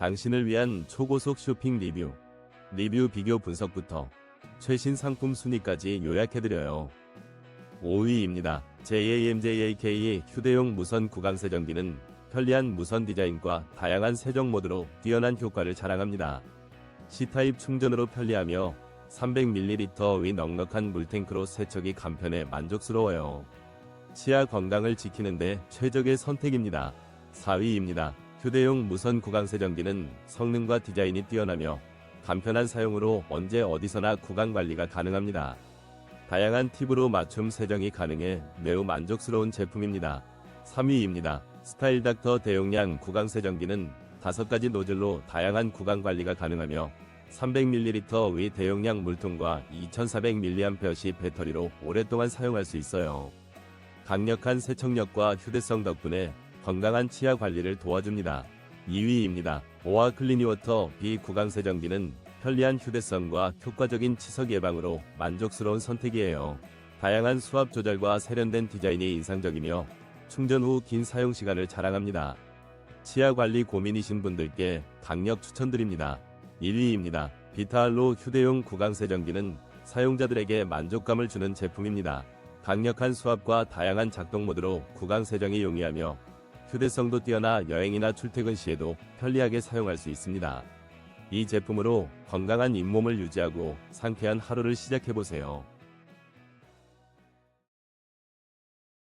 당신을 위한 초고속 쇼핑 리뷰, 리뷰 비교 분석부터 최신 상품 순위까지 요약해드려요. 5위입니다. JAMJAK 휴대용 무선 구강 세정기는 편리한 무선 디자인과 다양한 세정 모드로 뛰어난 효과를 자랑합니다. C타입 충전으로 편리하며 300ml 의 넉넉한 물탱크로 세척이 간편해 만족스러워요. 치아 건강을 지키는데 최적의 선택입니다. 4위입니다. 휴대용 무선 구강 세정기는 성능과 디자인이 뛰어나며 간편한 사용으로 언제 어디서나 구강 관리가 가능합니다. 다양한 팁으로 맞춤 세정이 가능해 매우 만족스러운 제품입니다. 3위입니다. 스타일 닥터 대용량 구강 세정기는 5가지 노즐로 다양한 구강 관리가 가능하며 300ml의 대용량 물통과 2400mAh 배터리로 오랫동안 사용할 수 있어요. 강력한 세척력과 휴대성 덕분에 건강한 치아 관리를 도와줍니다. 2위입니다. 오아 클리니워터 비구강 세정기는 편리한 휴대성과 효과적인 치석 예방으로 만족스러운 선택이에요. 다양한 수압 조절과 세련된 디자인이 인상적이며 충전 후 긴 사용 시간을 자랑합니다. 치아 관리 고민이신 분들께 강력 추천드립니다. 1위입니다. 비타알로 휴대용 구강 세정기는 사용자들에게 만족감을 주는 제품입니다. 강력한 수압과 다양한 작동 모드로 구강 세정이 용이하며 휴대성도 뛰어나 여행이나 출퇴근 시에도 편리하게 사용할 수 있습니다. 이 제품으로 건강한 잇몸을 유지하고 상쾌한 하루를 시작해보세요.